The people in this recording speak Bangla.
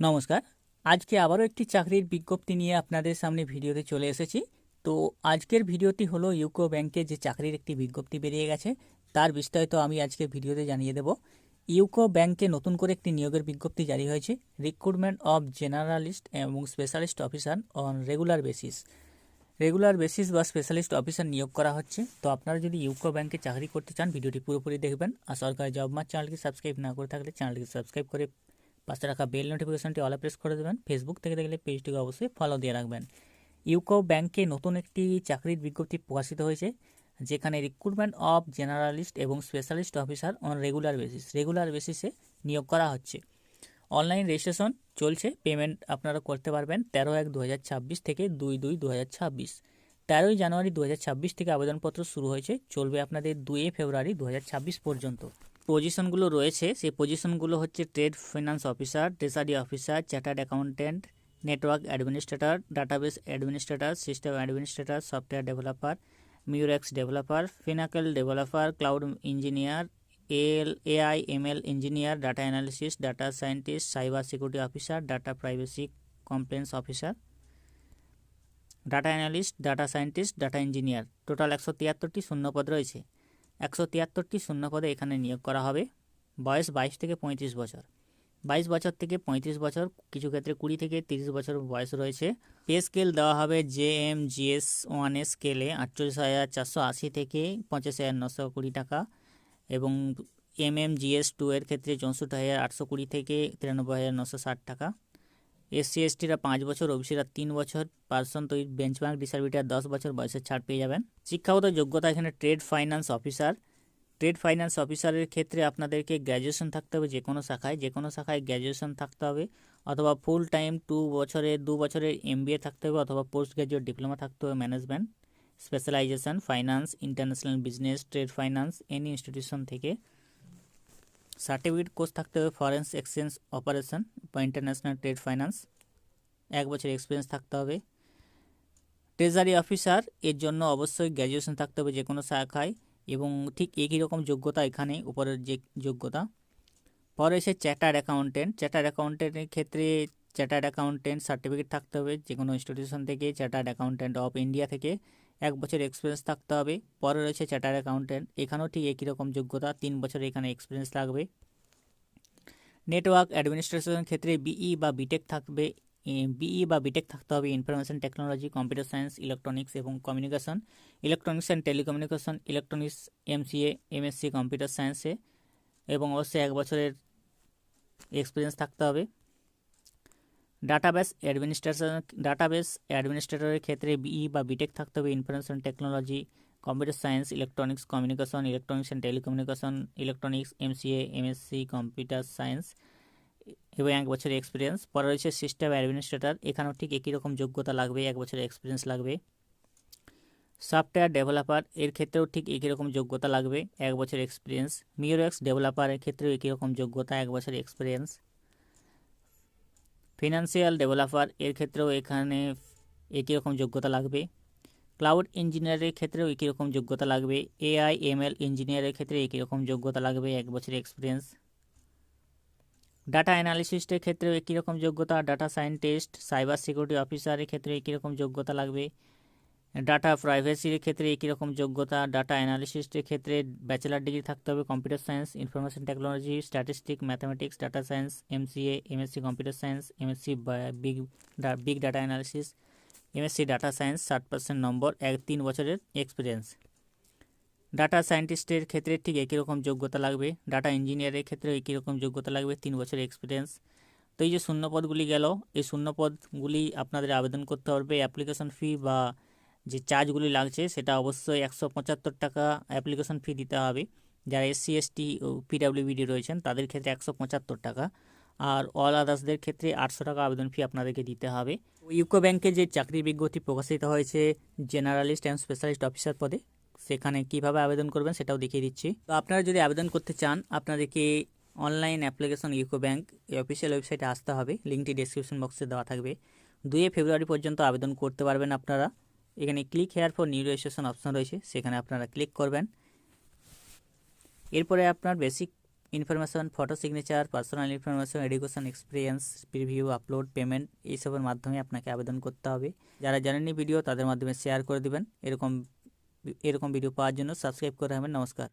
নমস্কার। আজকে আবারও একটি চাকরির বিজ্ঞপ্তি নিয়ে আপনাদের সামনে ভিডিওতে চলে এসেছি। তো আজকের ভিডিওটি হলো ইউকো ব্যাংকে যে চাকরির একটি বিজ্ঞপ্তি বেরিয়ে গেছে, তার বিস্তারিত আমি আজকে ভিডিওতে জানিয়ে দেব। ইউকো ব্যাংকে নতুন করে একটি নিয়োগের বিজ্ঞপ্তি জারি হয়েছে রিক্রুটমেন্ট অব জেনারালিস্ট এবং specialist officer on regular basis regular basis বা স্পেশালিস্ট অফিসার নিয়োগ করা হচ্ছে। তো আপনারা যদি ইউকো ব্যাংকে চাকরি করতে চান, ভিডিওটি পুরোপুরি দেখবেন। আর সরকারি জব মার্চ চ্যানেলকে সাবস্ক্রাইব না করে থাকলে চ্যানেলটিকে সাবস্ক্রাইব করে পাশে রাখা বেল নোটিফিকেশনটি অলে প্রেস করে দেবেন। ফেসবুক থেকে দেখলে পেজটিকে অবশ্যই ফলো দিয়ে রাখবেন। ইউকো ব্যাংকে নতুন একটি চাকরির বিজ্ঞপ্তি প্রকাশিত হয়েছে, যেখানে রিক্রুটমেন্ট অফ জেনারেলিস্ট এবং specialist officer on regular basis regular বেসিসে নিয়োগ করা হচ্ছে। অনলাইন রেজিস্ট্রেশন চলছে পেমেন্ট আপনারা করতে পারবেন তেরো এক দু থেকে দুই দুই দু তেরোই জানুয়ারি দু হাজার ছাব্বিশ থেকে আবেদনপত্র শুরু হয়েছে, চলবে আপনাদের দুই ফেব্রুয়ারি দু হাজার ছাব্বিশ পর্যন্ত। পজিশনগুলো রয়েছে, সেই পজিশনগুলো হচ্ছে trade finance officer treasury officer chartered accountant network administrator database administrator system administrator software developer Murex developer Finacle developer cloud engineer L AI ML engineer data analysis data scientist cyber security officer data privacy compliance officer data analyst data scientist data engineer total একশো তিয়াত্তরটি শূন্যপদ রয়েছে। একশো তিয়াত্তরটি শূন্যপদে এখানে নিয়োগ করা হবে। বয়স বাইশ থেকে পঁয়ত্রিশ বছর। বাইশ বছর থেকে পঁয়ত্রিশ বছর, কিছু ক্ষেত্রে কুড়ি থেকে তিরিশ বছর বয়স রয়েছে। পে স্কেল দেওয়া হবে জে এম জিএস ওয়ানের স্কেলে আটচল্লিশ হাজার চারশো আশি থেকে পঞ্চাশ হাজার নশো কুড়ি টাকা এবং এম এম জিএস টু এর ক্ষেত্রে চৌষট্টি হাজার আটশো কুড়ি থেকে তিরানব্বই হাজার নশো ষাট টাকা। এসসি, এসটিরা পাঁচ বছর, ওবিসিরা তিন বছর, পার্সন তো বেঞ্চমার্ক ডিসার্ভিটার দশ বছর, বয়সের ছাড় পেয়ে যাবেন। শিক্ষাগত যোগ্যতা এখানে trade finance officer. Trade finance অফিসারের ক্ষেত্রে আপনাদেরকে গ্র্যাজুয়েশন থাকতে হবে যে কোনো শাখায়। যে কোনো শাখায় গ্র্যাজুয়েশন থাকতে হবে, অথবা ফুল টাইম টু বছরের দু বছরের এমবিএ থাকতে হবে, অথবা পোস্ট গ্র্যাজুয়েট ডিপ্লোমা থাকতে হবে, management, specialisation, finance, international business, trade finance, any institution থেকে। সার্টিফিকেট কোর্স থাকতে হবে ফরেন্স এক্সচেঞ্জ অপারেশন বা ইন্টারন্যাশনাল ট্রেড ফাইন্যান্স। এক বছর এক্সপিরিয়েন্স থাকতে হবে। ট্রেজারি অফিসার এর জন্য অবশ্যই গ্র্যাজুয়েশন থাকতে হবে যে কোনো শাখায় এবং ঠিক একই রকম যোগ্যতা এখানে উপরের যে যোগ্যতা। পরে এসে চ্যাটার্ড অ্যাকাউন্টেন্ট চ্যাটার্ড অ্যাকাউন্টেন্টের ক্ষেত্রে চ্যাটার্ড অ্যাকাউন্টেন্ট সার্টিফিকেট থাকতে হবে যে কোনো ইনস্টিটিউশন থেকে চ্যাটার্ড অ্যাকাউন্টেন্ট অফ ইন্ডিয়া থেকে। এক বছর এক্সপিরিয়েন্স থাকতে হবে। পরে রয়েছে চার্টার অ্যাকাউন্টেন্ট এখানেও ঠিক একই রকম যোগ্যতা, তিন বছর এখানে এক্সপিরিয়েন্স লাগবে। নেটওয়ার্ক অ্যাডমিনিস্ট্রেশনের ক্ষেত্রে বিই বা বিটেক থাকবে। বিই বা বিটেক থাকতে হবে information technology computer science electronics এবং communication electronics and telecommunication electronics MCA MSc computer সায়েন্সে এবং অবশ্যই এক বছরের এক্সপিরিয়েন্স থাকতে হবে। ডাটাবেস অ্যাডমিনিস্ট্রেশন, ডাটাবেস অ্যাডমিনিস্ট্রেটরের ক্ষেত্রে বিই বা বিটেক থাকতে হবে, information technology, computer science, electronics communication, electronics and telecommunication, electronics MCA MSc computer science এবং এক বছরের এক্সপিরিয়েন্স পরে রয়েছে সিস্টেম অ্যাডমিনিস্ট্রেটর এখানেও ঠিক একই রকম যোগ্যতা লাগবে, এক বছরের এক্সপিরিয়েন্স লাগবে। সফটওয়্যার ডেভেলপার এর ক্ষেত্রেও ঠিক একই রকম যোগ্যতা লাগবে, এক বছর এক্সপিরিয়েন্স মিউরেক্স ডেভেলপারের ক্ষেত্রেও একই রকম যোগ্যতা, এক বছরের এক্সপিরিয়েন্স ফিনান্সিয়াল ডেভেলপার এর ক্ষেত্রেও এখানে একই রকম যোগ্যতা লাগবে। ক্লাউড ইঞ্জিনিয়ারের ক্ষেত্রেও একই রকম যোগ্যতা লাগবে। এআই এমএল ইঞ্জিনিয়ারের ক্ষেত্রে একই রকম যোগ্যতা লাগবে, এক বছরের এক্সপিরিয়েন্স ডাটা অ্যানালিসিস্টের ক্ষেত্রেও একই রকম যোগ্যতা। ডাটা সায়েন্টিস্ট সাইবার সিকিউরিটি অফিসারের ক্ষেত্রে একই রকম যোগ্যতা লাগবে। ডাটা প্রাইভেসির ক্ষেত্রে একই রকম যোগ্যতা ডাটা অ্যানালিসিস্টের ক্ষেত্রে ব্যাচেলার ডিগ্রি থাকতে হবে computer science information technology statistic mathematics data science MCA MSc computer science MSc big big data analysis MSc data science ষাট পার্সেন্ট নম্বর, এক তিন বছরের এক্সপিরিয়েন্স ডাটা সায়েন্টিস্টের ক্ষেত্রে ঠিক একই রকম যোগ্যতা লাগবে। ডাটা ইঞ্জিনিয়ারের ক্ষেত্রে একই রকম যোগ্যতা লাগবে, তিন বছরের এক্সপিরিয়েন্স তো এই যে শূন্যপদগুলি গেল, এই শূন্যপদগুলি আপনাদের আবেদন করতে হবে অ্যাপ্লিকেশন ফি বা যে চার্জগুলি লাগছে সেটা অবশ্যই একশো পঁচাত্তর টাকা অ্যাপ্লিকেশন ফি দিতে হবে। যারা এসসি, এসটি ও পিডাব্লিউবিডি রয়েছেন, তাদের ক্ষেত্রে একশো পঁচাত্তর টাকা। আর অল আদার্সদের ক্ষেত্রে আটশো টাকা আবেদন ফি আপনাদেরকে দিতে হবে। ইউকো ব্যাংকে যে চাকরি বিজ্ঞপ্তি প্রকাশিত হয়েছে জেনারেলিস্ট অ্যান্ড স্পেশালিস্ট অফিসার পদে, সেখানে কীভাবে আবেদন করবেন সেটাও দেখিয়ে দিচ্ছি। তো আপনারা যদি আবেদন করতে চান, আপনাদেরকে অনলাইন অ্যাপ্লিকেশন ইউকো ব্যাংক এই অফিসিয়াল ওয়েবসাইটে আসতে হবে। লিঙ্কটি ডিসক্রিপশন বক্সে দেওয়া থাকবে। দুই ফেব্রুয়ারি পর্যন্ত আবেদন করতে পারবেন আপনারা। এখানে click here for new registration option রয়েছে, সেখানে আপনারা ক্লিক করবেন। এরপরে আপনার basic information photo signature personal information education experience preview upload payment এইসবের মাধ্যমে আপনাকে আবেদন করতে হবে। যারা জানেননি ভিডিও তাদের মাধ্যমে শেয়ার করে দেবেন। এরকম এরকম ভিডিও পাওয়ার জন্য সাবস্ক্রাইব করে রাখবেন। নমস্কার।